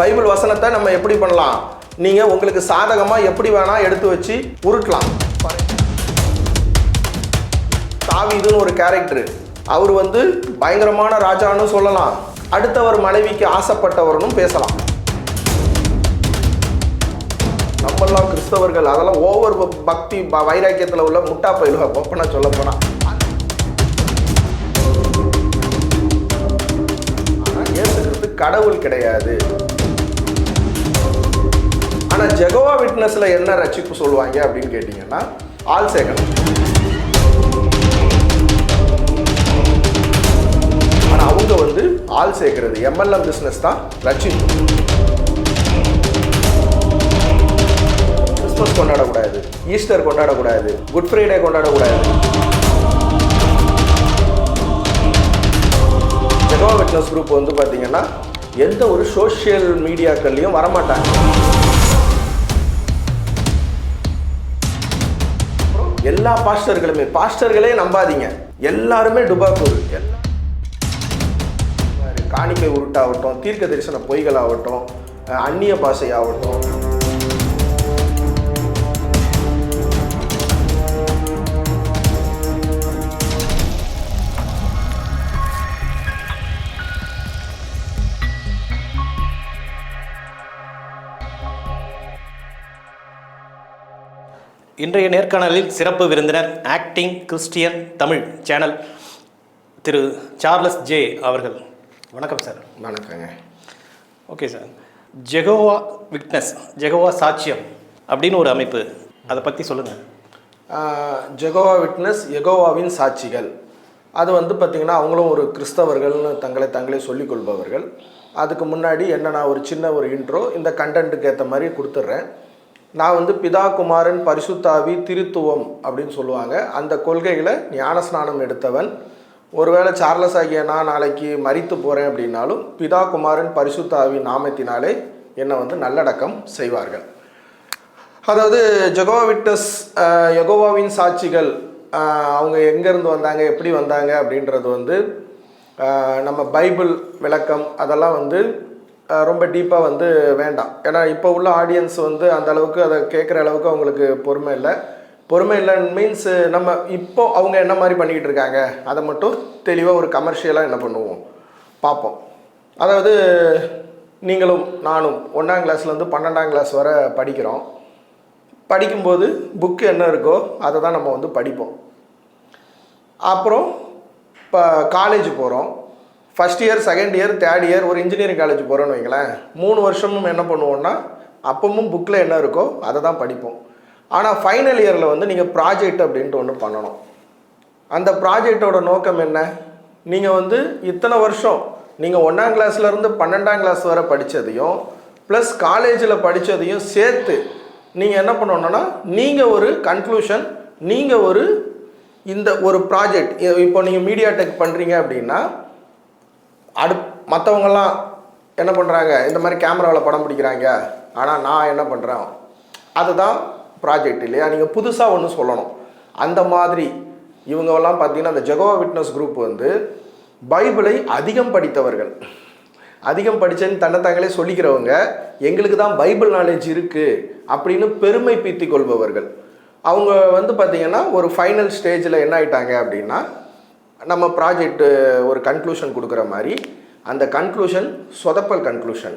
Bible வசனத்தை நம்ம எப்படி பண்ணலாம்? நீங்க உங்களுக்கு சாதகமா எப்படி வேணா எடுத்து வச்சு உருட்டலாம். தாவிதுன்னு ஒரு கேரக்டர் அவர் வந்து பயங்கரமான ராஜான்னு சொல்லலாம். அடுத்தவர் மனைவிக்கு ஆசைப்பட்டவர்னும் பேசலாம். நம்மெல்லாம் கிறிஸ்தவர்கள் அதெல்லாம் ஓவர் பக்தி வைராக்கியத்தில் உள்ள முட்டா பயிலுக ஒப்பனை சொல்ல போனா. ஏசுகிறது கடவுள் கிடையாது. ஆனால் ஜெகோவா விட்னஸில் என்ன ரட்சிப்பு சொல்லுவாங்க அப்படின்னு கேட்டிங்கன்னா ஆள் சேகன் ஆனால் அவங்க வந்து ஆள் சேர்க்கறது எம்எல்எம் பிஸ்னஸ் தான் ரட்சிப்பு. கிறிஸ்மஸ் கொண்டாடக்கூடாது ஈஸ்டர் கொண்டாடக்கூடாது குட் ஃப்ரைடே கொண்டாடக்கூடாது. ஜெகோவா விட்னஸ் குரூப் வந்து பார்த்தீங்கன்னா எந்த ஒரு சோஷியல் மீடியாக்கள்லையும் வரமாட்டாங்க. எல்லா பாஸ்டர்களுமே பாஸ்டர்களே நம்பாதீங்க. எல்லாருமே டுபாக்கூர். எல்லாம் காணிக்கை உருட்டாகட்டும் தீர்க்க தரிசன பொய்களாகட்டும் ஆகட்டும் அந்நிய பாஷையாகட்டும். இன்றைய நேர்காணலில் சிறப்பு விருந்தினர் acting Christian Tamil channel Thiru Charles J அவர்கள். வணக்கம் சார். வணக்கங்க. Okay sir. Jehovah witness Jehovah சாட்சியம் அப்படின்னு ஒரு அமைப்பு. அதை பற்றி சொல்லுங்கள் ஜெகோவா விட்னஸ் எகோவாவின் சாட்சிகள். அது வந்து பார்த்திங்கன்னா அவங்களும் ஒரு கிறிஸ்தவர்கள்னு தங்களை தங்களே சொல்லிக் கொள்பவர்கள். அதுக்கு முன்னாடி என்ன நான் ஒரு சின்ன ஒரு இன்ட்ரோ இந்த கண்டென்ட்டுக்கு ஏற்ற மாதிரி கொடுத்துட்றேன். நான் வந்து பிதா குமாரன் பரிசுத்தாவி திருத்துவம் அப்படின்னு சொல்லுவாங்க. அந்த கொள்கைகளை ஞானஸ்நானம் எடுத்தவன். ஒருவேளை சார்லஸ் ஆகிய நான் நாளைக்கு மரித்து போகிறேன் அப்படின்னாலும் பிதா குமாரன் பரிசுத்தாவி நாமத்தினாலே என்னை வந்து நல்லடக்கம் செய்வார்கள். அதாவது ஜெகோவா யகோவாவின் சாட்சிகள் அவங்க எங்கேருந்து வந்தாங்க எப்படி வந்தாங்க அப்படின்றது வந்து நம்ம பைபிள் விளக்கம் அதெல்லாம் வந்து ரொம்ப டீப்பாக வந்து வேண்டாம். ஏன்னா இப்போ உள்ள ஆடியன்ஸ் வந்து அந்த அளவுக்கு அதை கேட்குற அளவுக்கு அவங்களுக்கு பொறுமை இல்லை. பொறுமை இல்லைன்னு மீன்ஸ் நம்ம இப்போ அவங்க என்ன மாதிரி பண்ணிக்கிட்டு இருக்காங்க அதை மட்டும் தெளிவாக ஒரு கமர்ஷியலாக என்ன பண்ணுவோம்? பார்ப்போம். அதாவது நீங்களும் நானும் ஒன்றாம் கிளாஸ்லேருந்து பன்னெண்டாம் கிளாஸ் வரை படிக்கிறோம். படிக்கும்போது புக்கு என்ன இருக்கோ அதை தான் நம்ம வந்து படிப்போம். அப்புறம் இப்போ காலேஜ் போகிறோம் first year second year third year ஒரு இன்ஜினியரிங் காலேஜ் போகிறோன்னு வைங்களேன். மூணு வருஷமும் என்ன பண்ணுவோம்னா அப்பவும் புக்கில் என்ன இருக்கோ அதை தான் படிப்போம். ஆனால் ஃபைனல் இயரில் வந்து நீங்கள் ப்ராஜெக்ட் அப்படின்ட்டு ஒன்று பண்ணணும். அந்த ப்ராஜெக்டோட நோக்கம் என்ன? நீங்கள் வந்து இத்தனை வருஷம் நீங்கள் ஒன்றாம் கிளாஸ்லேருந்து பன்னெண்டாம் கிளாஸ் வரை படித்ததையும் ப்ளஸ் காலேஜில் படித்ததையும் சேர்த்து நீங்கள் என்ன பண்ணணுன்னா நீங்கள் ஒரு கன்க்ளூஷன் நீங்கள் ஒரு இந்த ஒரு ப்ராஜெக்ட் இப்போ நீங்கள் மீடியா டெக் பண்ணுறீங்க அப்படின்னா அடு மற்றவங்கெல்லாம் என்ன பண்ணுறாங்க இந்த மாதிரி கேமராவில் படம் பிடிக்கிறாங்க. ஆனால் நான் என்ன பண்ணுறேன் அதுதான் ப்ராஜெக்ட் இல்லையா? நீங்கள் புதுசாக ஒன்று சொல்லணும். அந்த மாதிரி இவங்கெல்லாம் பார்த்தீங்கன்னா அந்த ஜெகோவா விட்னஸ் குரூப் வந்து பைபிளை அதிகம் படித்தவர்கள். அதிகம் படித்தேன்னு தன்னைத்தாங்களே சொல்லிக்கிறவங்க எங்களுக்கு தான் பைபிள் நாலேஜ் இருக்குது அப்படின்னு பெருமை பீத்தி கொள்பவர்கள். அவங்க வந்து பார்த்திங்கன்னா ஒரு ஃபைனல் ஸ்டேஜில் என்ன ஆயிட்டாங்க அப்படின்னா நம்ம ப்ராஜெக்ட் ஒரு கன்க்ளூஷன் கொடுக்குற மாதிரி அந்த கன்க்ளூஷன் சொதப்பல் கன்க்ளூஷன்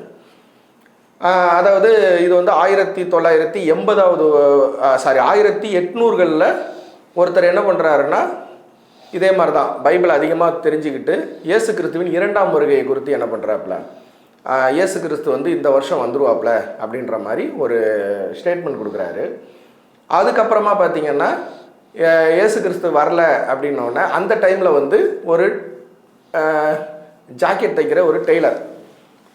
அதாவது இது வந்து ஆயிரத்தி தொள்ளாயிரத்தி எண்பதாவது சாரி ஆயிரத்தி எட்நூறுகளில் ஒருத்தர் என்ன பண்ணுறாருன்னா இதே மாதிரி தான் பைபிள் அதிகமாக தெரிஞ்சுக்கிட்டு இயேசு கிறிஸ்துவின் இரண்டாம் வருகையை குறித்து என்ன பண்ணுறாப்புல இயேசு கிறிஸ்து வந்து இந்த வருஷம் வந்துருவாப்ல அப்படின்ற மாதிரி ஒரு ஸ்டேட்மெண்ட் கொடுக்குறாரு. அதுக்கப்புறமா பார்த்தீங்கன்னா இயேசு கிறிஸ்து வரல அப்படின்னோடனே அந்த டைமில் வந்து ஒரு ஜாக்கெட் தைக்கிற ஒரு டெய்லர்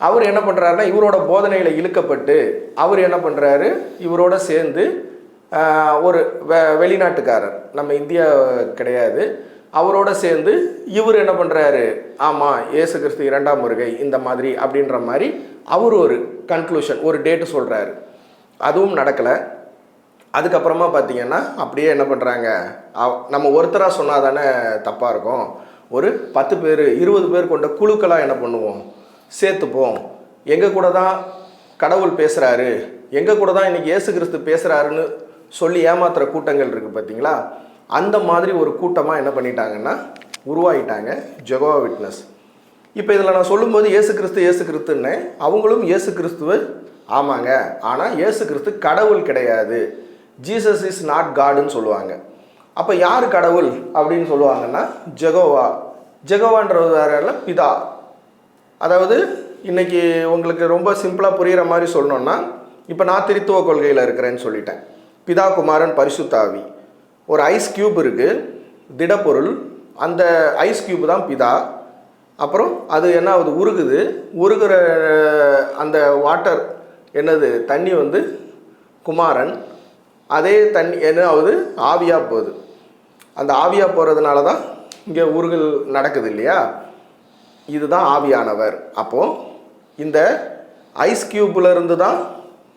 அவர் என்ன பண்ணுறாருன்னா இவரோட போதனையில் இழுக்கப்பட்டு அவர் என்ன பண்ணுறாரு இவரோட சேர்ந்து ஒரு வெ வெளிநாட்டுக்காரர் நம்ம இந்தியா கிடையாது. அவரோட சேர்ந்து இவர் என்ன பண்ணுறாரு ஆமாம் இயேசு கிறிஸ்து இரண்டாம் முருகை இந்த மாதிரி அப்படின்ற மாதிரி அவர் ஒரு கன்க்ளூஷன் ஒரு டேட்டு சொல்கிறாரு அதுவும் நடக்கலை. அதுக்கப்புறமா பார்த்தீங்கன்னா அப்படியே என்ன பண்ணுறாங்க நம்ம ஒருத்தராக சொன்னால் தானே தப்பாக இருக்கும். ஒரு பத்து பேர் இருபது பேர் கொண்ட குழுக்களாக என்ன பண்ணுவோம்? சேர்த்துப்போம். எங்கள் கூட தான் கடவுள் பேசுகிறாரு எங்கள் கூட தான் இன்றைக்கி ஏசு கிறிஸ்து பேசுகிறாருன்னு சொல்லி ஏமாத்துகிற கூட்டங்கள் இருக்குது பார்த்தீங்களா அந்த மாதிரி ஒரு கூட்டமாக என்ன பண்ணிட்டாங்கன்னா உருவாகிட்டாங்க ஜெகோவா விட்னஸ் இப்போ இதில் நான் சொல்லும்போது ஏசு கிறிஸ்து ஏசு கிறிஸ்துன்னு அவங்களும் ஏசு கிறிஸ்துவ ஆமாங்க. ஆனால் ஏசு கிறிஸ்து கடவுள் கிடையாது. ஜீசஸ் இஸ் நாட் காடுன்னு சொல்லுவாங்க. அப்போ யார் கடவுள் அப்படின்னு சொல்லுவாங்கன்னா ஜெகோவா. ஜெகோவான்றது வேற பிதா. அதாவது இன்னைக்கு உங்களுக்கு ரொம்ப சிம்பிளாக புரிகிற மாதிரி சொல்லணும்னா இப்போ நான் திருத்துவ கொள்கையில் இருக்கிறேன்னு சொல்லிட்டேன். பிதா குமாரன் பரிசுத்தாவி. ஒரு ஐஸ் கியூப் இருக்குது திடப்பொருள். அந்த ஐஸ் கியூப் தான் பிதா. அப்புறம் அது என்ன ஆகுது? உருகுது. உருகிற அந்த வாட்டர் என்னது? தண்ணி வந்து குமாரன் அதே தண்ணி என்ன ஆகுது? ஆவியாக போகுது. அந்த ஆவியாக போகிறதுனால தான் இங்கே ஊர்கள் நடக்குது இல்லையா? இதுதான் ஆவியானவர். அப்போது இந்த ஐஸ் கியூப்ல இருந்து தான்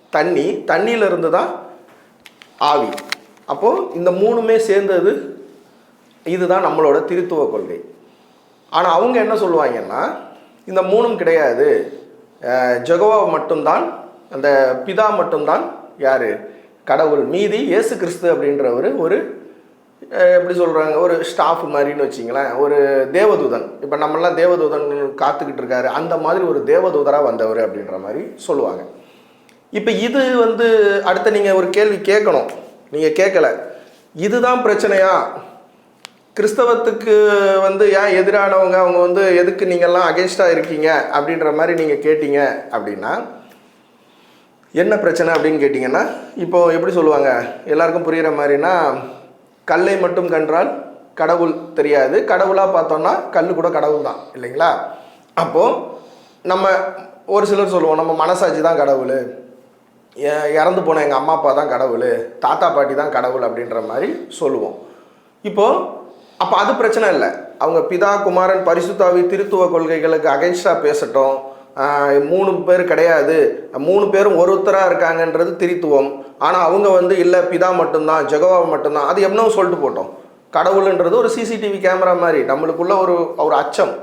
தண்ணி தண்ணியில இருந்து தான் ஆவி. அப்போது இந்த மூணுமே சேர்ந்தது இதுதான் நம்மளோட திருத்துவ கொள்கை. ஆனால் அவங்க என்ன சொல்லுவாங்கன்னா இந்த மூணும் கிடையாது. அஹ் ஜெகோவா மட்டும்தான் அந்த பிதா மட்டும்தான் யார்? கடவுள் மீதி இயேசு கிறிஸ்து அப்படின்றவர் ஒரு எப்படி சொல்கிறாங்க ஒரு ஸ்டாஃப் மாதிரின்னு வச்சிங்களேன் ஒரு தேவதூதன். இப்போ நம்மளாம் தேவதூதன் காத்துக்கிட்டு இருக்காரு. அந்த மாதிரி ஒரு தேவதூதராக வந்தவர் அப்படின்ற மாதிரி சொல்லுவாங்க. இப்போ இது வந்து அடுத்த நீங்கள் ஒரு கேள்வி கேட்கணும். நீங்கள் கேட்கல. இதுதான் பிரச்சனையா? கிறிஸ்தவத்துக்கு வந்து ஏன் எதிரானவங்க அவங்க வந்து எதுக்கு நீங்கள்லாம் அகேன்ஸ்டாக இருக்கீங்க அப்படின்ற மாதிரி நீங்கள் கேட்டீங்க அப்படின்னா என்ன பிரச்சனை அப்படின்னு கேட்டிங்கன்னா இப்போது எப்படி சொல்லுவாங்க? எல்லாருக்கும் புரிகிற மாதிரினா கல்லை மட்டும் கன்றால் கடவுள் தெரியாது. கடவுளாக பார்த்தோன்னா கல் கூட கடவுள் தான் இல்லைங்களா? அப்போது நம்ம ஒரு சிலர் சொல்லுவோம் நம்ம மனசாட்சி தான் கடவுள். இறந்து போன எங்கள் அம்மா அப்பா தான் கடவுள். தாத்தா பாட்டி தான் கடவுள் அப்படின்ற மாதிரி சொல்லுவோம். இப்போது அப்போ அது பிரச்சனை இல்லை. அவங்க பிதா குமாரன் பரிசுத்தாவி திருத்துவ கொள்கைகளுக்கு அகைன்ஸ்டாக பேசட்டும். மூணு பேர் கிடையாது. மூணு பேரும் ஒருத்தராக இருக்காங்கன்றது திரித்துவம். ஆனால் அவங்க வந்து இல்லை பிதா மட்டும்தான் ஜெகவா மட்டும்தான். அது எவ்வளோ சொல்லிட்டு போட்டோம். கடவுளுன்றது ஒரு சிசிடிவி கேமரா மாதிரி. நம்மளுக்குள்ள ஒரு ஒரு அச்சம்.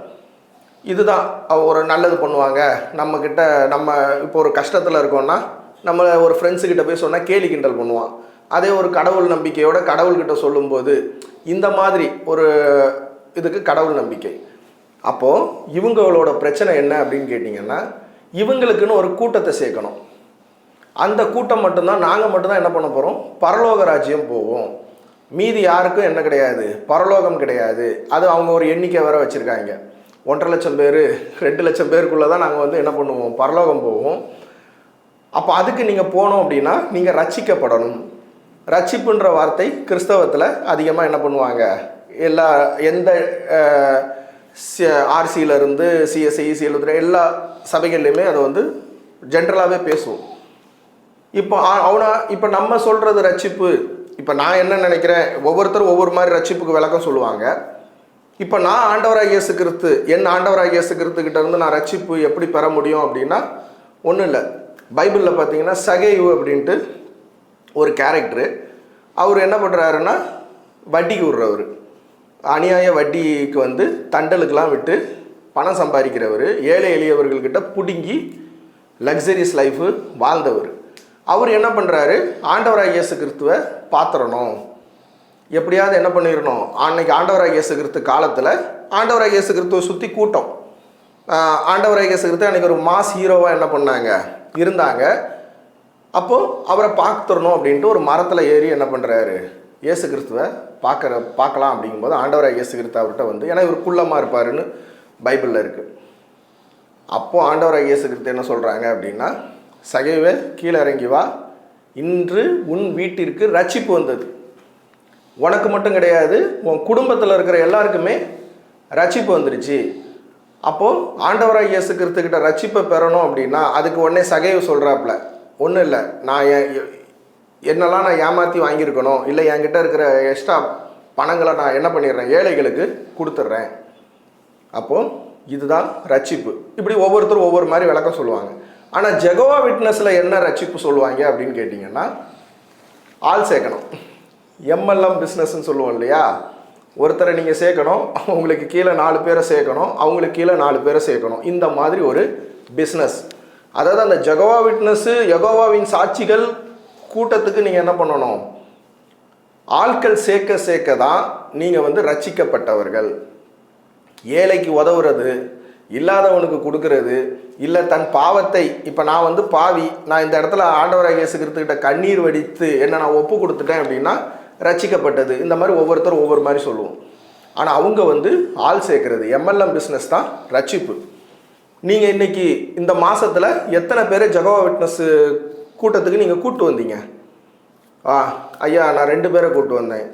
இதுதான் அவ- ஒரு நல்லது பண்ணுவாங்க. நம்மக்கிட்ட நம்ம இப்போ ஒரு கஷ்டத்தில் இருக்கோம்னா நம்ம ஒரு ஃப்ரெண்ட்ஸுக்கிட்ட போய் சொன்னால் கேலி கிண்டல் பண்ணுவான். அதே ஒரு கடவுள் நம்பிக்கையோட கடவுள்கிட்ட சொல்லும்போது இந்த மாதிரி ஒரு இதுக்கு கடவுள் நம்பிக்கை. அப்போது இவங்களோட பிரச்சனை என்ன அப்படின்னு கேட்டிங்கன்னா இவங்களுக்குன்னு ஒரு கூட்டத்தை சேர்க்கணும். அந்த கூட்டம் மட்டும்தான் நாங்கள் மட்டும்தான் என்ன பண்ண போகிறோம் பரலோக ராஜ்யம் போவோம். மீதி யாருக்கும் என்ன கிடையாது? பரலோகம் கிடையாது. அது அவங்க ஒரு எண்ணிக்கை வேற வச்சுருக்காங்க. ஒன்றரை லட்சம் பேர் ரெண்டு லட்சம் பேருக்குள்ளே தான் நாங்கள் வந்து என்ன பண்ணுவோம்? பரலோகம் போவோம். அப்போ அதுக்கு நீங்கள் போனோம் அப்படின்னா நீங்கள் ரட்சிக்கப்படணும். ரட்சிப்புன்ற வார்த்தை கிறிஸ்தவத்தில் அதிகமாக என்ன பண்ணுவாங்க? எல்லா எந்த ஆர்சியிலேருந்து சிஎஸ்சி இசிஎல் எல்லா சபைகள்லையுமே அதை வந்து ஜென்ரலாகவே பேசுவோம். இப்போ அவனா இப்போ நம்ம சொல்கிறது ரட்சிப்பு இப்போ நான் என்ன நினைக்கிறேன் ஒவ்வொருத்தரும் ஒவ்வொரு மாதிரி ரட்சிப்புக்கு விளக்கம் சொல்லுவாங்க. இப்போ நான் ஆண்டவராக இயேசு கிறிஸ்து என் ஆண்டவராக இயேசு இருந்து நான் ரட்சிப்பு எப்படி பெற முடியும் அப்படின்னா ஒன்றும் இல்லை. பைபிளில் பார்த்தீங்கன்னா சகைவு அப்படின்ட்டு ஒரு கேரக்டரு அவர் என்ன பண்ணுறாருன்னா வட்டிக்கு விடுறவர். அநியாய வட்டிக்கு வந்து தண்டலுக்கெல்லாம் விட்டு பணம் சம்பாதிக்கிறவர் ஏழை எளியவர்கள்கிட்ட பிடுங்கி லக்ஸரியஸ் லைஃபு வாழ்ந்தவர். அவர் என்ன பண்ணுறாரு ஆண்டவராக இயேசு கிறிஸ்துவை பாத்திரணும். எப்படியாவது என்ன பண்ணிடணும் அன்னைக்கு ஆண்டவராக இயேசு கிறிஸ்து காலத்தில் ஆண்டவராக இயேசு கிறிஸ்துவை சுற்றி கூட்டம். ஆண்டவராக இயேசு கிறிஸ்து அன்னைக்கு ஒரு மாஸ் ஹீரோவாக என்ன பண்ணாங்க? இருந்தாங்க. அப்போது அவரை பார்த்துடணும் அப்படின்ட்டு ஒரு மரத்தில் ஏறி என்ன பண்ணுறாரு இயேசு கிறிஸ்துவை பார்க்குற பார்க்கலாம் அப்படிங்கும்போது ஆண்டவராக இயேசு கிறிஸ்து அவர்கிட்ட வந்து ஏன்னா இவர் குள்ளமாக இருப்பாருன்னு பைபிளில் இருக்குது அப்போது ஆண்டவராக இயேசு கிறிஸ்து என்ன சொல்கிறாங்க அப்படின்னா சகைவே கீழே இறங்கி வா. இன்று உன் வீட்டிற்கு ரட்சிப்பு வந்தது. உனக்கு மட்டும் கிடையாது உன் குடும்பத்தில் இருக்கிற எல்லாருக்குமே ரட்சிப்பு வந்துருச்சு. அப்போது ஆண்டவராக இயேசு கிறிஸ்துக்கிட்ட ரட்சிப்பை பெறணும் அப்படின்னா அதுக்கு உடனே சகைவு சொல்கிறாப்புல ஒன்றும் இல்லை. நான் என்னெல்லாம் நான் ஏமாற்றி வாங்கியிருக்கணும் இல்லை என்கிட்ட இருக்கிற எக்ஸ்ட்ரா பணங்களை நான் என்ன பண்ணிடுறேன் ஏழைகளுக்கு கொடுத்துட்றேன். அப்போது இதுதான் ரட்சிப்பு. இப்படி ஒவ்வொருத்தரும் ஒவ்வொரு மாதிரி விளக்கம் சொல்லுவாங்க. ஆனால் ஜெகோவா விட்னஸில் என்ன ரட்சிப்பு சொல்லுவாங்க அப்படின்னு கேட்டிங்கன்னா ஆள் சேர்க்கணும். எம்எல்எம் பிஸ்னஸ்ன்னு சொல்லுவோம் இல்லையா? ஒருத்தரை நீங்கள் சேர்க்கணும் உங்களுக்கு கீழே நாலு பேரை சேர்க்கணும் அவங்களுக்கு கீழே நாலு பேரை சேர்க்கணும். இந்த மாதிரி ஒரு பிஸ்னஸ் அதாவது அந்த ஜெகோவா விட்னஸ்ஸு யகோவாவின் சாட்சிகள் கூட்டத்துக்கு நீங்கள் என்ன பண்ணணும்? ஆட்கள் சேர்க்க சேர்க்க தான் நீங்கள் வந்து ரச்சிக்கப்பட்டவர்கள் ஏழைக்கு உதவுறது இல்லாதவனுக்கு கொடுக்கறது இல்லை தன் பாவத்தை இப்போ நான் வந்து பாவி நான் இந்த இடத்துல ஆண்டவராக இயேசுகிறதுக்கிட்ட கண்ணீர் வடித்து என்ன நான் ஒப்பு கொடுத்துட்டேன் அப்படின்னா ரச்சிக்கப்பட்டது இந்த மாதிரி ஒவ்வொருத்தரும் ஒவ்வொரு மாதிரி சொல்லுவோம். ஆனால் அவங்க வந்து ஆள் சேர்க்கறது எம்எல்எம் பிஸ்னஸ் தான் ரட்சிப்பு. நீங்கள் இன்னைக்கு இந்த மாதத்தில் எத்தனை பேர் ஜகவா விட்னஸ்ஸு கூட்டத்துக்கு நீங்கள் கூட்டு வந்தீங்க. ஆ ஐயா நான் ரெண்டு பேரை கூப்பிட்டு வந்தேன்.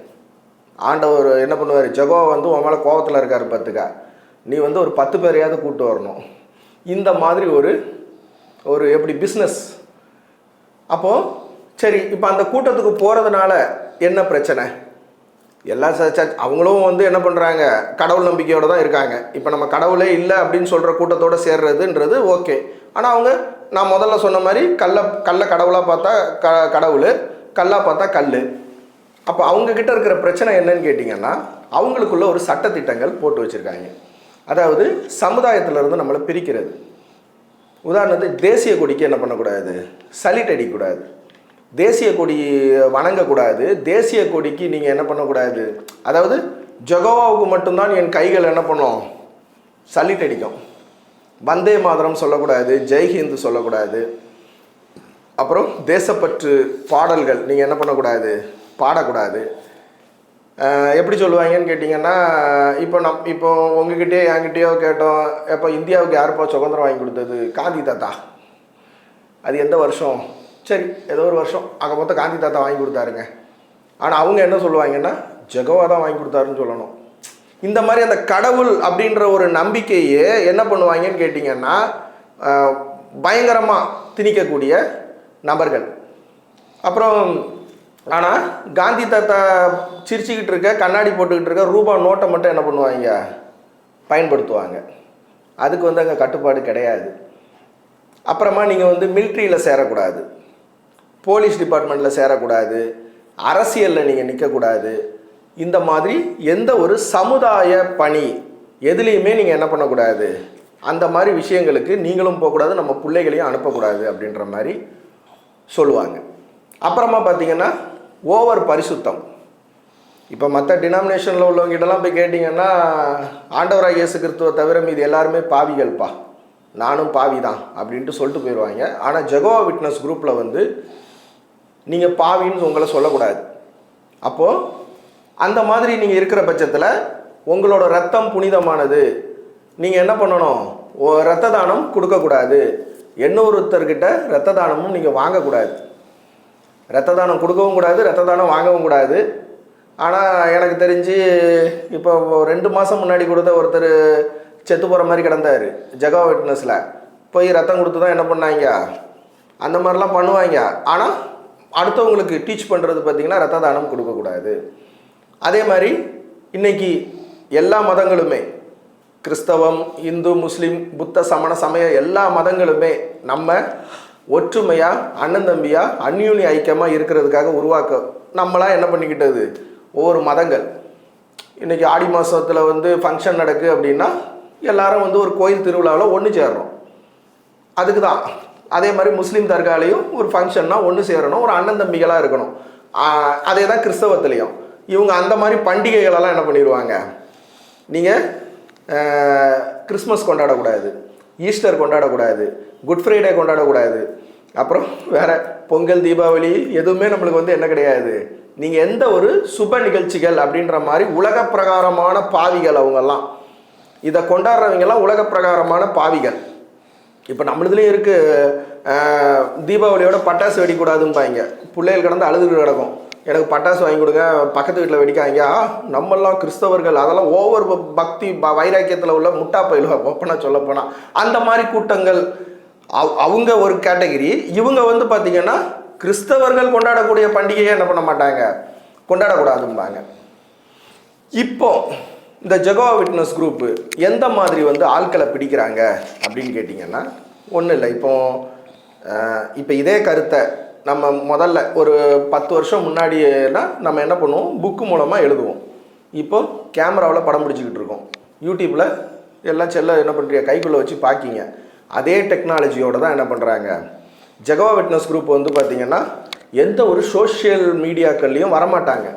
ஆண்டவர் என்ன பண்ணுவார்? ஜெகோ வந்து உன் மேலே கோவத்தில் இருக்கார் பார்த்துக்க. நீ வந்து ஒரு பத்து பேரையாவது கூப்பிட்டு வரணும். இந்த மாதிரி ஒரு ஒரு எப்படி பிஸ்னஸ் அப்போது சரி இப்போ அந்த கூட்டத்துக்கு போகிறதுனால என்ன பிரச்சனை? எல்லா ச- சர்ச் அவங்களும் வந்து என்ன பண்ணுறாங்க கடவுள் நம்பிக்கையோடு தான் இருக்காங்க. இப்போ நம்ம கடவுளே இல்லை அப்படின்னு சொல்கிற கூட்டத்தோடு சேர்றதுன்றது ஓகே ஆனால் அவங்க நான் முதல்ல சொன்ன மாதிரி கல்லை கல்லை கடவுளாக பார்த்தா க கடவுள் கல்லாக பார்த்தா கல் அப்போ அவங்கக்கிட்ட இருக்கிற பிரச்சனை என்னன்னு கேட்டிங்கன்னா அவங்களுக்குள்ள ஒரு சட்டத்திட்டங்கள் போட்டு வச்சுருக்காங்க. அதாவது சமுதாயத்திலிருந்து நம்மளை பிரிக்கிறது. உதாரணத்துக்கு தேசிய கொடிக்கு என்ன பண்ணக்கூடாது? சலிட் அடிக்கக்கூடாது. தேசிய கொடி வணங்கக்கூடாது. தேசிய கொடிக்கு நீங்கள் என்ன பண்ணக்கூடாது? அதாவது ஜொகோவாவுக்கு மட்டும்தான் என் கைகள் என்ன பண்ணும்? சலிட் அடிக்கும். வந்தே மாதரம் சொல்லக்கூடாது ஜெய்ஹிந்து சொல்லக்கூடாது. அப்புறம் தேசப்பற்று பாடல்கள் நீங்கள் என்ன பண்ணக்கூடாது? பாடக்கூடாது. எப்படி சொல்லுவாங்கன்னு கேட்டிங்கன்னா இப்போ நம் இப்போ உங்ககிட்டயோ என்கிட்டயோ கேட்டோம் எப்போ இந்தியாவுக்கு யாருப்பா சுதந்திரம் வாங்கி கொடுத்தது? காந்தி தாத்தா. அது எந்த வருஷம்? சரி ஏதோ ஒரு வருஷம். அங்கே மொத்தம் காந்தி தாத்தா வாங்கி கொடுத்தாருங்க. ஆனால் அவங்க என்ன சொல்லுவாங்கன்னா ஜெகவா தான் வாங்கி கொடுத்தாருன்னு சொல்லணும். இந்த மாதிரி அந்த கடவுள் அப்படின்ற ஒரு நம்பிக்கையே என்ன பண்ணுவாங்கன்னு கேட்டிங்கன்னா பயங்கரமாக திணிக்கக்கூடிய நபர்கள். அப்புறம் ஆனால் காந்தி தாத்தா சிரிச்சுக்கிட்டு இருக்க கண்ணாடி போட்டுக்கிட்டு இருக்க ரூபா நோட்டை மட்டும் என்ன பண்ணுவாங்க? பயன்படுத்துவாங்க. அதுக்கு வந்து அங்கே கட்டுப்பாடு கிடையாது. அப்புறமா நீங்கள் வந்து மிலிட்ரியில் சேரக்கூடாது. போலீஸ் டிபார்ட்மெண்ட்டில் சேரக்கூடாது. அரசியலில் நீங்கள் நிற்கக்கூடாது இந்த மாதிரி எந்த ஒரு சமுதாய பணி எதுலேயுமே நீங்கள் என்ன பண்ணக்கூடாது. அந்த மாதிரி விஷயங்களுக்கு நீங்களும் போகக்கூடாது நம்ம பிள்ளைகளையும் அனுப்பக்கூடாது அப்படின்ற மாதிரி சொல்லுவாங்க. அப்புறமா பார்த்தீங்கன்னா ஓவர் பரிசுத்தம். இப்போ மற்ற டினாமினேஷனில் உள்ளவங்ககிட்டலாம் போய் கேட்டிங்கன்னா ஆண்டவராக இயேசு கிறிஸ்துவை தவிர மீது எல்லாருமே பாவிகள்ப்பா. நானும் பாவி தான் அப்படின்ட்டு சொல்லிட்டு போயிடுவாங்க ஆனால் ஜெகோவா விட்னஸ் குரூப்பில் வந்து நீங்கள் பாவின்னு உங்களை சொல்லக்கூடாது. அப்போது அந்த மாதிரி நீங்கள் இருக்கிற பட்சத்தில் உங்களோட ரத்தம் புனிதமானது. நீங்கள் என்ன பண்ணணும்? ஓ ரத்த தானம் கொடுக்கக்கூடாது. இன்னொருத்தர்கிட்ட ரத்த தானமும் நீங்கள் வாங்கக்கூடாது. ரத்த தானம் கொடுக்கவும் கூடாது ரத்த தானம் வாங்கவும் கூடாது. ஆனால் எனக்கு தெரிஞ்சு இப்போ ரெண்டு மாதம் முன்னாடி கொடுத்த ஒருத்தர் செத்து போகிற மாதிரி கிடந்தார் ஜெகா விட்னஸில். போய் ரத்தம் கொடுத்து தான் என்ன பண்ணாங்க? அந்த மாதிரிலாம் பண்ணுவாங்க. ஆனால் அடுத்தவங்களுக்கு டீச் பண்ணுறது பார்த்திங்கன்னா ரத்த தானம் கொடுக்கக்கூடாது. அதே மாதிரி இன்னைக்கு எல்லா மதங்களுமே கிறிஸ்தவம் இந்து முஸ்லீம் புத்த சமண சமய எல்லா மதங்களுமே நம்ம ஒற்றுமையாக அண்ணன் தம்பியாக அந்யூனி ஐக்கியமாக இருக்கிறதுக்காக உருவாக்க நம்மளாம் என்ன பண்ணிக்கிட்டது? ஒவ்வொரு மதங்கள். இன்றைக்கி ஆடி மாதத்தில் வந்து ஃபங்க்ஷன் நடக்கு அப்படின்னா எல்லாரும் வந்து ஒரு கோயில் திருவிழாவில் ஒன்று சேர்றோம் அதுக்கு தான். அதே மாதிரி முஸ்லீம் தர்காலையும் ஒரு ஃபங்க்ஷன்னா ஒன்று சேரணும். ஒரு அண்ணன் தம்பிகளாக இருக்கணும். அதே தான் கிறிஸ்தவத்துலேயும். இவங்க அந்த மாதிரி பண்டிகைகளெல்லாம் என்ன பண்ணிடுவாங்க நீங்கள் கிறிஸ்மஸ் கொண்டாடக்கூடாது ஈஸ்டர் கொண்டாடக்கூடாது குட் ஃப்ரைடே கொண்டாடக்கூடாது. அப்புறம் வேற பொங்கல் தீபாவளி எதுவுமே நம்மளுக்கு வந்து என்ன கிடையாது. நீங்கள் எந்த ஒரு சுப நிகழ்ச்சிகள் அப்படின்ற மாதிரி உலக பிரகாரமான பாவிகள் அவங்கெல்லாம். இதை கொண்டாடுறவங்கெல்லாம் உலக பிரகாரமான பாவிகள். இப்போ நம்மளதுலேயும் இருக்குது தீபாவளியோட பட்டாசு வெடிக்கூடாதும்பாங்க பிள்ளைகள் கிடந்து அழுது கிடக்கும். எனக்கு பட்டாசு வாங்கி கொடுங்க பக்கத்து வீட்டில் வெடிக்காங்க நம்மெல்லாம் கிறிஸ்தவர்கள் அதெல்லாம் ஓவர் பக்தி ப- வைராக்கியத்தில் உள்ள முட்டா பயிலுவ ஒப்பனா சொல்ல போனால் அந்த மாதிரி கூட்டங்கள் அவ் அவங்க ஒரு கேட்டகிரி. இவங்க வந்து பார்த்தீங்கன்னா கிறிஸ்தவர்கள் கொண்டாடக்கூடிய பண்டிகையை என்ன பண்ண மாட்டாங்க. கொண்டாடக்கூடாதும்பாங்க. இப்போ இந்த ஜெகோவா விட்னஸ் குரூப்பு எந்த மாதிரி வந்து ஆட்களை பிடிக்கிறாங்க அப்படின்னு கேட்டிங்கன்னா ஒன்றும் இல்லை இப்போ இப்போ இதே கருத்தை நம்ம முதல்ல ஒரு பத்து வருஷம் முன்னாடினா நம்ம என்ன பண்ணுவோம்? புக்கு மூலமாக எழுதுவோம். இப்போ கேமராவில் படம் பிடிச்சிக்கிட்டு இருக்கோம். யூடியூப்பில் எல்லாம் செல்ல என்ன பண்ணுறீங்க கைக்குள்ளே வச்சு பார்க்கிங்க அதே டெக்னாலஜியோட தான் என்ன பண்ணுறாங்க ஜெகவா விட்னஸ் குரூப் வந்து பார்த்திங்கன்னா எந்த ஒரு சோஷியல் மீடியாக்கள்லேயும் வரமாட்டாங்க.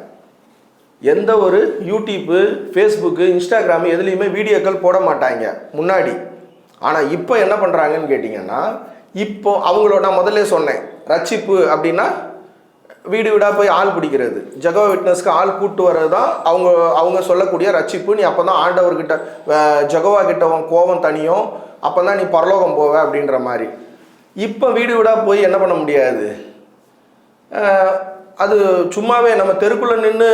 எந்த ஒரு யூடியூப்பு ஃபேஸ்புக்கு இன்ஸ்டாகிராமு எதுலேயுமே வீடியோக்கள் போட மாட்டாங்க முன்னாடி. ஆனால் இப்போ என்ன பண்ணுறாங்கன்னு கேட்டிங்கன்னா இப்போ அவங்களோட நான் முதல்ல சொன்னேன் ரட்சிப்பு அப்படின்னா வீடு வீடாக போய் ஆள் பிடிக்கிறது. ஜெகோ விட்னஸ்க்கு ஆள் கூட்டு வர்றது தான் அவங்க அவங்க சொல்லக்கூடிய ரட்சிப்பு. நீ அப்போ தான் ஆண்டவர்கிட்ட ஜெகவா ஜெகோவா கிட்ட கோவம் கோபம் தனியும் அப்போ தான் நீ பரலோகம் போவ அப்படின்ற மாதிரி. இப்போ வீடு வீடாக போய் என்ன பண்ண முடியாது? அது சும்மாவே நம்ம தெருக்குள்ளே நின்று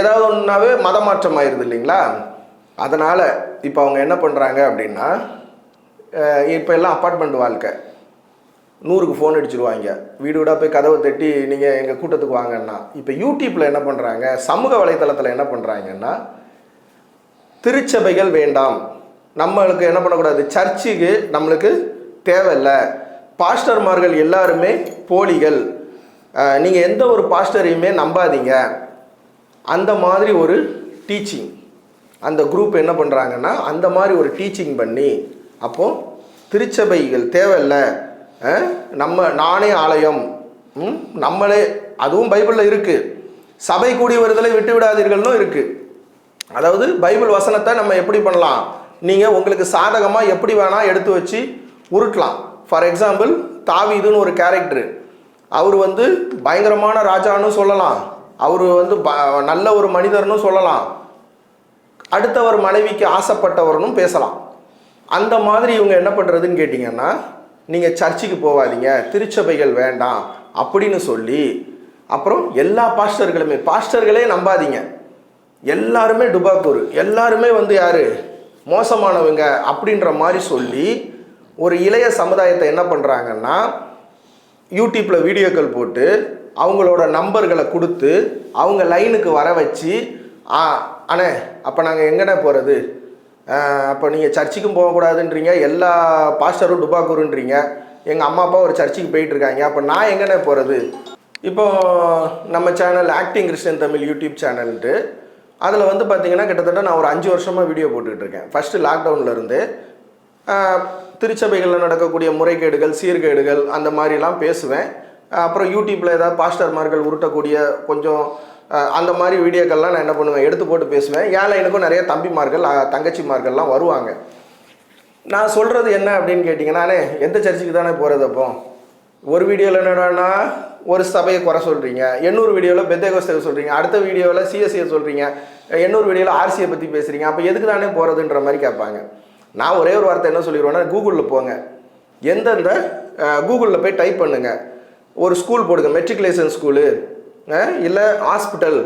ஏதாவது ஒன்றாவே மதமாற்றம் ஆயிடுது இல்லைங்களா? அதனால் இப்போ அவங்க என்ன பண்ணுறாங்க அப்படின்னா இப்போ எல்லாம் அப்பார்ட்மெண்ட் வாழ்க்கை. நூறுக்கு ஃபோன் அடிச்சிருவாங்க. வீடு வீடாக போய் கதவை தட்டி நீங்கள் எங்கள் கூட்டத்துக்கு வாங்கன்னா இப்போ யூடியூப்பில் என்ன பண்ணுறாங்க சமூக வலைத்தளத்தில் என்ன பண்ணுறாங்கன்னா திருச்சபைகள் வேண்டாம். நம்மளுக்கு என்ன பண்ணக்கூடாது? சர்ச்சுக்கு நம்மளுக்கு தேவையில்லை. பாஸ்டர்மார்கள் எல்லாருமே போலிகள். நீங்கள் எந்த ஒரு பாஸ்டரையுமே நம்பாதீங்க. அந்த மாதிரி ஒரு டீச்சிங். அந்த குரூப் என்ன பண்ணுறாங்கன்னா அந்த மாதிரி ஒரு டீச்சிங் பண்ணி அப்போது திருச்சபைகள் தேவையில்லை. நம்ம நானே ஆலயம். ம், நம்மளே அதுவும் பைபிளில் இருக்குது சபை கூடி வருதலை விட்டு விடாதீர்கள்னும் இருக்குது அதாவது பைபிள் வசனத்தை நம்ம எப்படி பண்ணலாம்? நீங்கள் உங்களுக்கு சாதகமாக எப்படி வேணால் எடுத்து வச்சு உருட்டலாம். ஃபார் எக்ஸாம்பிள் தாவீதுன்னு ஒரு கேரக்டரு அவர் வந்து பயங்கரமான ராஜான்னு சொல்லலாம். அவர் வந்து ப- நல்ல ஒரு மனிதர்னு சொல்லலாம். அடுத்தவர் மனைவிக்கு ஆசைப்பட்டவர்னும் பேசலாம். அந்த மாதிரி இவங்க என்ன பண்ணுறதுன்னு கேட்டிங்கன்னா நீங்கள் சர்ச்சுக்கு போகாதீங்க திருச்சபைகள் வேண்டாம் அப்படின்னு சொல்லி அப்புறம் எல்லா பாஸ்டர்களுமே பாஸ்டர்களே நம்பாதீங்க. எல்லாருமே டுபாக்கூர் எல்லாருமே வந்து யார்? மோசமானவங்க அப்படின்ற மாதிரி சொல்லி ஒரு இளைய சமுதாயத்தை என்ன பண்ணுறாங்கன்னா யூடியூப்பில் வீடியோக்கள் போட்டு அவங்களோட நம்பர்களை கொடுத்து அவங்க லைனுக்கு வர வச்சு ஆ அண்ணே அப்போ நாங்கள் எங்கண்ணே போகிறது அப்போ நீங்கள் சர்ச்சுக்கும் போகக்கூடாதுன்றீங்க. எல்லா பாஸ்டரும் டுபாக்கூருன்றீங்க. எங்கள் அம்மா அப்பா ஒரு சர்ச்சுக்கு போயிட்டுருக்காங்க. அப்போ நான் எங்கண்ணே போகிறது இப்போ நம்ம channel acting Christian Tamil YouTube சேனல்ன்ட்டு அதில் வந்து பார்த்திங்கன்னா கிட்டத்தட்ட நான் ஒரு அஞ்சு வருஷமாக வீடியோ போட்டுக்கிட்டு இருக்கேன் ஃபஸ்ட்டு லாக்டவுனில் இருந்து திருச்சபைகளில் நடக்கக்கூடிய முறைகேடுகள் சீர்கேடுகள் அந்த மாதிரிலாம் பேசுவேன். அப்புறம் யூடியூப்பில் ஏதாவது பாஸ்டர்மார்கள் உருட்டக்கூடிய கொஞ்சம் அந்த மாதிரி வீடியோக்கள்லாம் நான் என்ன பண்ணுவேன்? எடுத்து போட்டு பேசுவேன். ஏன் எனக்கும் நிறைய தம்பிமார்கள் தங்கச்சிமார்கள்லாம் வருவாங்க. நான் சொல்கிறது என்ன அப்படின்னு கேட்டிங்கன்னானே எந்த சர்ச்சுக்கு தானே போகிறது அப்போ? ஒரு வீடியோவில் என்னடான்னா ஒரு சபையை குறை சொல்கிறீங்க எண்ணூறு வீடியோவில் பெத்தேகோஸ்தை சொல்கிறீங்க அடுத்த வீடியோவில் சிஎஸ்சியை சொல்கிறீங்க எண்ணூறு வீடியோவில் ஆர்சியை பற்றி பேசுகிறீங்க அப்போ எதுக்கு தானே போகிறதுன்ற மாதிரி கேட்பாங்க. நான் ஒரே ஒரு வார்த்தை என்ன சொல்லிடுவேன்னா கூகுளில் போங்க. எந்தெந்த கூகுளில் போய் டைப் பண்ணுங்கள் ஒரு ஸ்கூல் போடுங்க. Matriculation school. இல்லை ஹாஸ்பிட்டல்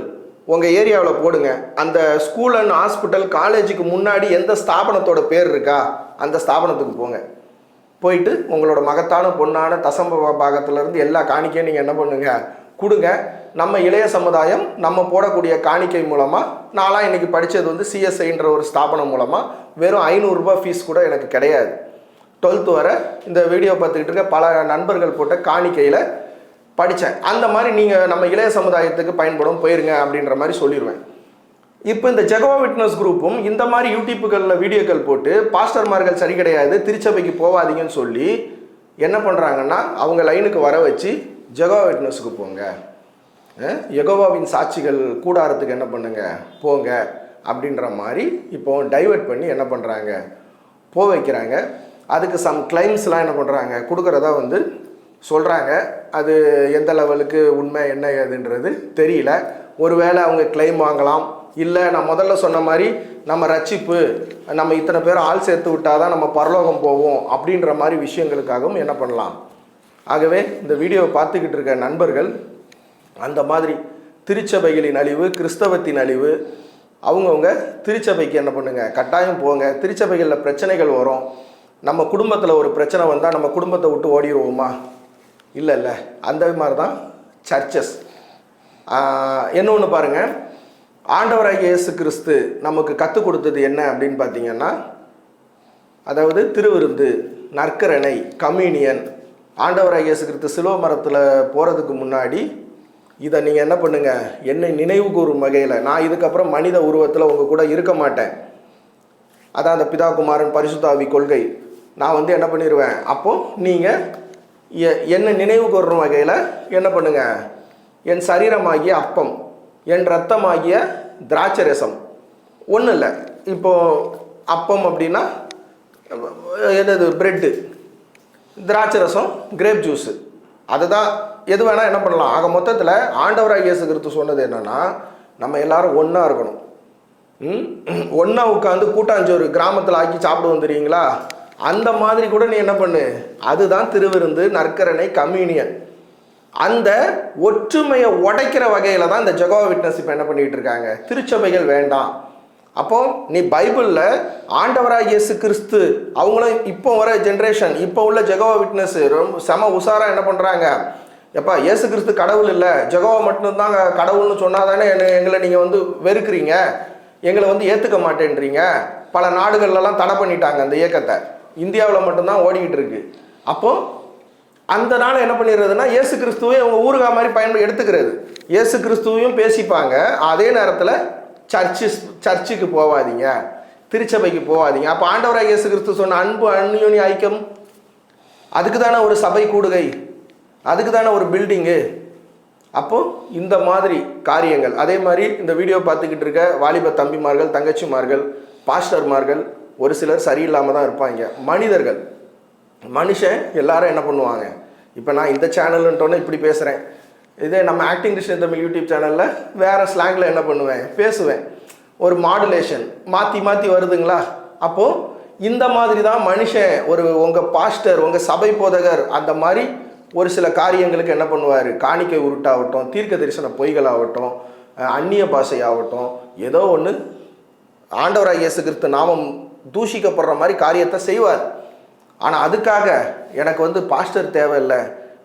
உங்கள் ஏரியாவில் போடுங்க. அந்த ஸ்கூல் அண்ட் ஹாஸ்பிட்டல் காலேஜுக்கு முன்னாடி எந்த ஸ்தாபனத்தோட பேர் இருக்கா? அந்த ஸ்தாபனத்துக்கு போங்க. போயிட்டு உங்களோட மகத்தான பொண்ணான தசம்ப பாகத்திலேருந்து எல்லா காணிக்கையும் நீங்கள் என்ன பண்ணுங்க? கொடுங்க. நம்ம இளைய சமுதாயம் நம்ம போடக்கூடிய காணிக்கை மூலமாக நான்லாம் இன்றைக்கி படித்தது வந்து சிஎஸ்ஐன்ற ஒரு ஸ்தாபனம் மூலமாக வெறும் ஐநூறுரூபா ஃபீஸ் கூட எனக்கு கிடையாது. டுவெல்த்து வரை இந்த வீடியோ பார்த்துக்கிட்டு இருக்க பல நண்பர்கள் போட்ட காணிக்கையில் படித்தேன் அந்த மாதிரி நீங்கள் நம்ம இளைய சமுதாயத்துக்கு பயன்படும் போயிருங்க அப்படின்ற மாதிரி சொல்லிடுவேன் இப்போ இந்த ஜெகவா விட்னஸ் குரூப்பும் இந்த மாதிரி யூடியூப்புகளில் வீடியோக்கள் போட்டு பாஸ்டர்மார்கள் சரி கிடையாது திருச்சபைக்கு போகாதீங்கன்னு சொல்லி என்ன பண்ணுறாங்கன்னா அவங்க லைனுக்கு வர வச்சு ஜெகவா விட்னஸுக்கு போங்க. யகோவாவின் யெகோவாவின் சாட்சிகள் கூடாரத்துக்கு என்ன பண்ணுங்க? போங்க அப்படின்ற மாதிரி இப்போ டைவர்ட் பண்ணி என்ன பண்ணுறாங்க போக வைக்கிறாங்க. அதுக்கு சம் கிளைம்ஸ்லாம் என்ன பண்ணுறாங்க கொடுக்குறதா வந்து சொல்கிறாங்க அது எந்த லெவலுக்கு உண்மை என்ன ஏதுன்றது தெரியல. ஒருவேளை அவங்க கிளைம் வாங்கலாம். இல்லை நான் முதல்ல சொன்ன மாதிரி நம்ம ரட்சிப்பு நம்ம இத்தனை பேர் ஆள் சேர்த்து விட்டாதான் நம்ம பரலோகம் போவோம் அப்படின்ற மாதிரி விஷயங்களுக்காகவும் என்ன பண்ணலாம்? ஆகவே இந்த வீடியோவை பார்த்துக்கிட்டு இருக்க நண்பர்கள் அந்த மாதிரி திருச்சபைகளின் அழிவு கிறிஸ்தவத்தின் அழிவு அவங்கவுங்க திருச்சபைக்கு என்ன பண்ணுங்கள் கட்டாயம் போங்க. திருச்சபைகளில் பிரச்சனைகள் வரும். நம்ம குடும்பத்தில் ஒரு பிரச்சனை வந்தால் நம்ம குடும்பத்தை விட்டு ஓடிடுவோமா இல்லை இல்லை. அந்த மாதிரி தான் சர்ச்சஸ் என்ன ஒன்று பாருங்கள் ஆண்டவராக இயேசு கிறிஸ்து நமக்கு கற்றுக் கொடுத்தது என்ன அப்படின்னு பார்த்தீங்கன்னா அதாவது திருவிருந்து நற்கரணை கம்யூனியன் ஆண்டவராக இயேசு கிறிஸ்து சிலுவ மரத்தில் போகிறதுக்கு முன்னாடி இதை நீங்கள் என்ன பண்ணுங்கள் என்னை நினைவு கூறும் வகையில். நான் இதுக்கப்புறம் மனித உருவத்தில் உங்கள் கூட இருக்க மாட்டேன். அதான் அந்த பிதா குமாரன் பரிசுத்தாவி கொள்கை. நான் வந்து என்ன பண்ணிடுவேன் அப்போது நீங்கள் என்னை நினைவு கூறுற வகையில் என்ன பண்ணுங்க? என் சரீரமாகிய அப்பம் என் ரத்தமாகிய திராட்சை ரசம் ஒன்றும் இல்லை. இப்போது அப்பம் அப்படின்னா என்னது பிரெட்டு திராட்சை ரசம் கிரேப் ஜூஸு அதுதான் எது வேணால் என்ன பண்ணலாம். ஆக மொத்தத்தில் ஆண்டவராக இயேசு கிறிஸ்து சொன்னது என்னென்னா நம்ம எல்லாரும் ஒன்றா இருக்கணும். ஒன்றா உட்காந்து கூட்டாஞ்சோறு கிராமத்தில் ஆக்கி சாப்பிடுவோம் தெரியுங்களா? அந்த மாதிரி கூட நீ என்ன பண்ணு? அதுதான் திருவிருந்து நற்கரணை கம்யூனியன். அந்த ஒற்றுமையை உடைக்கிற வகையில் தான் இந்த ஜெகோவா விட்னஸ் இப்போ என்ன பண்ணிட்டு இருக்காங்க? திருச்சபைகள் வேண்டாம். அப்போ நீ பைபிளில் ஆண்டவராக இயேசு கிறிஸ்து அவங்களும் இப்போ வர ஜென்ரேஷன் இப்போ உள்ள ஜெகோவா விட்னஸ் ரொம்ப செம உஷாராக என்ன பண்ணுறாங்க எப்பா இயேசு கிறிஸ்து கடவுள் இல்லை. ஜெகோவா மட்டும்தான் கடவுள்னு சொன்னாதானே என்ன எங்களை நீங்கள் வந்து வெறுக்கிறீங்க. எங்களை வந்து ஏற்றுக்க மாட்டேன்றீங்க. பல நாடுகள்லாம் தடை பண்ணிட்டாங்க அந்த இயக்கத்தை. இந்தியாவில் மட்டும்தான் ஓடிக்கிட்டு இருக்கு. அப்போ அந்த நாள் என்ன பண்ணிடுறதுன்னா இயேசு கிறிஸ்துவை அவங்க ஊருகா மாதிரி பயன்படுத்தி எடுத்துக்கிறது. இயேசு கிறிஸ்துவையும் பேசிப்பாங்க. அதே நேரத்தில் சர்ச்சு சர்ச்சுக்கு போகாதீங்க திருச்சபைக்கு போகாதீங்க அப்போ ஆண்டவராக இயேசு கிறிஸ்து சொன்ன அன்பு அந்யோனி ஐக்கியம் அதுக்கு தானே ஒரு சபை கூடுகை. அதுக்கு தானே ஒரு பில்டிங்கு. அப்போ இந்த மாதிரி காரியங்கள். அதே மாதிரி இந்த வீடியோ பார்த்துக்கிட்டு இருக்க வாலிப தம்பிமார்கள் தங்கச்சிமார்கள் பாஸ்டர்மார்கள் ஒரு சிலர் சரியில்லாமல் தான் இருப்பாங்க. மனிதர்கள். மனுஷன் எல்லாரும் என்ன பண்ணுவாங்க? இப்போ நான் இந்த சேனலுன்ட்டோன்னே இப்படி பேசுகிறேன் இதே நம்ம ஆக்டிங் கிருஷ்ணன் தமிழ் யூடியூப் சேனலில் வேறு ஸ்லாங்கில் என்ன பண்ணுவேன்? பேசுவேன். ஒரு மாடுலேஷன் மாற்றி மாற்றி வருதுங்களா? அப்போது இந்த மாதிரி தான் மனுஷன் ஒரு உங்கள் பாஸ்டர் உங்கள் சபை போதகர் அந்த மாதிரி ஒரு சில காரியங்களுக்கு என்ன பண்ணுவார்? காணிக்கை உருட்டாகட்டும் தீர்க்க தரிசன பொய்களாகட்டும் அந்நிய பாஷையாகட்டும் ஏதோ ஒன்று ஆண்டவராக இயேசு கிறிஸ்து நாமம் தூஷிக்கப்படுற மாதிரி காரியத்தை செய்வார். ஆனால் அதுக்காக எனக்கு வந்து பாஸ்டர் தேவையில்லை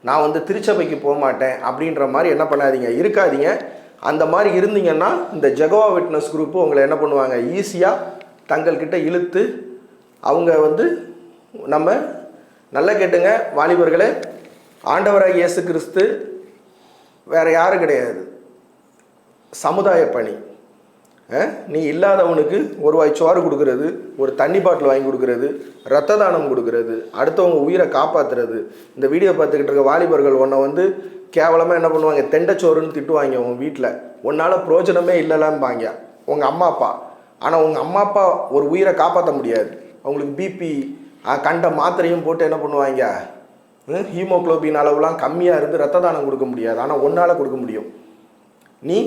நான் வந்து திருச்சபைக்கு போக மாட்டேன் அப்படின்ற மாதிரி என்ன பண்ணாதீங்க. இருக்காதீங்க. அந்த மாதிரி இருந்தீங்கன்னா இந்த ஜெகவா விட்னஸ் குரூப்பு உங்களை என்ன பண்ணுவாங்க? ஈஸியாக தங்கள்கிட்ட இழுத்து அவங்க வந்து நம்ம நல்லா கேட்டுங்க வாலிபர்களே ஆண்டவராக இயேசு கிறிஸ்து வேறு யாரும் கிடையாது. சமுதாய பணி. நீ இல்லாதவனுக்கு ஒரு வாய் சோறு கொடுக்கறது ஒரு தண்ணி பாட்டில் வாங்கி கொடுக்கறது ரத்த தானம் கொடுக்கறது அடுத்தவங்க உயிரை காப்பாத்துறது. இந்த வீடியோ பார்த்துக்கிட்டு இருக்க வாலிபர்கள் உன்னை வந்து கேவலமாக என்ன பண்ணுவாங்க? தெண்டச்சோறுன்னு திட்டுவாங்க உன் வீட்டில் உன்னால் பிரோஜனமே இல்லைலாம்பாங்க உங்கள் அம்மா அப்பா. ஆனால் உங்கள் அம்மா அப்பா ஒரு உயிரை காப்பாற்ற முடியாது. அவங்களுக்கு பிபி கண்ட மாத்திரையும் போட்டு என்ன பண்ணுவாங்க? ஹீமோக்ளோபின் ஹீமோகுளோபின் அளவுலாம் கம்மியாக இருந்து ரத்த தானம் கொடுக்க முடியாது. ஆனால் ஒன்றால் கொடுக்க முடியும். நீ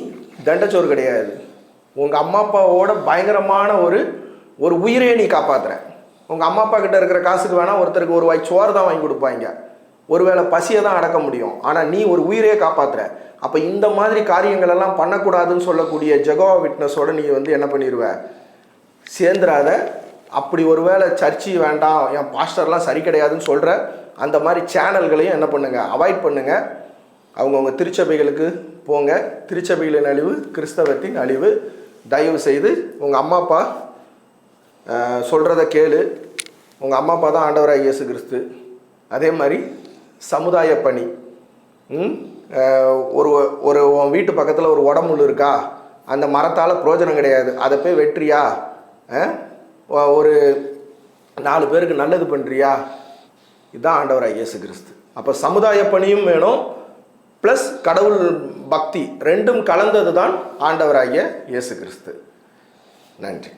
தண்டச்சோறு கிடையாது. உங்கள் அம்மா அப்பாவோட பயங்கரமான ஒரு ஒரு உயிரையே நீ காப்பாத்துற. உங்கள் அம்மா அப்பா கிட்ட இருக்கிற காசுக்கு வேணால் ஒருத்தருக்கு ஒரு வாய் சோறு தான் வாங்கி கொடுப்பாங்க. ஒருவேளை பசியை தான் அடக்க முடியும். ஆனால் நீ ஒரு உயிரையே காப்பாற்றுற அப்போ இந்த மாதிரி காரியங்கள் எல்லாம் பண்ணக்கூடாதுன்னு சொல்லக்கூடிய ஜெகோவா விட்னஸோட நீ வந்து என்ன பண்ணிடுவ சேர்ந்துராத அப்படி ஒருவேளை சர்ச்சு வேண்டாம் என் பாஸ்டர்லாம் சரி கிடையாதுன்னு சொல்கிற அந்த மாதிரி சேனல்களையும் என்ன பண்ணுங்கள் அவாய்ட் பண்ணுங்கள் அவங்கவுங்க திருச்சபைகளுக்கு போங்க. திருச்சபைகளின் அழிவு கிறிஸ்தவத்தின் அழிவு தயவு செய்து உங்கள் அம்மா அப்பா சொல்கிறத கேளு. உங்கள் அம்மா அப்பா தான் ஆண்டவராக இயேசு கிறிஸ்து அதே மாதிரி சமுதாய பணி. ஒரு ஒரு உன் வீட்டு பக்கத்தில் ஒரு உடம்புல் இருக்கா? அந்த மரத்தால் பிரயோஜனம் கிடையாது. அதை போய் வெட்டுறியா? ஒரு நாலு பேருக்கு நல்லது பண்ணுறியா இதுதான் ஆண்டவராக இயேசு கிறிஸ்து அப்போ சமுதாய பணியும் வேணும். ப்ளஸ் கடவுள் பக்தி ரெண்டும் கலந்தது தான் ஆண்டவராகிய இயேசு கிறிஸ்து. நன்றி.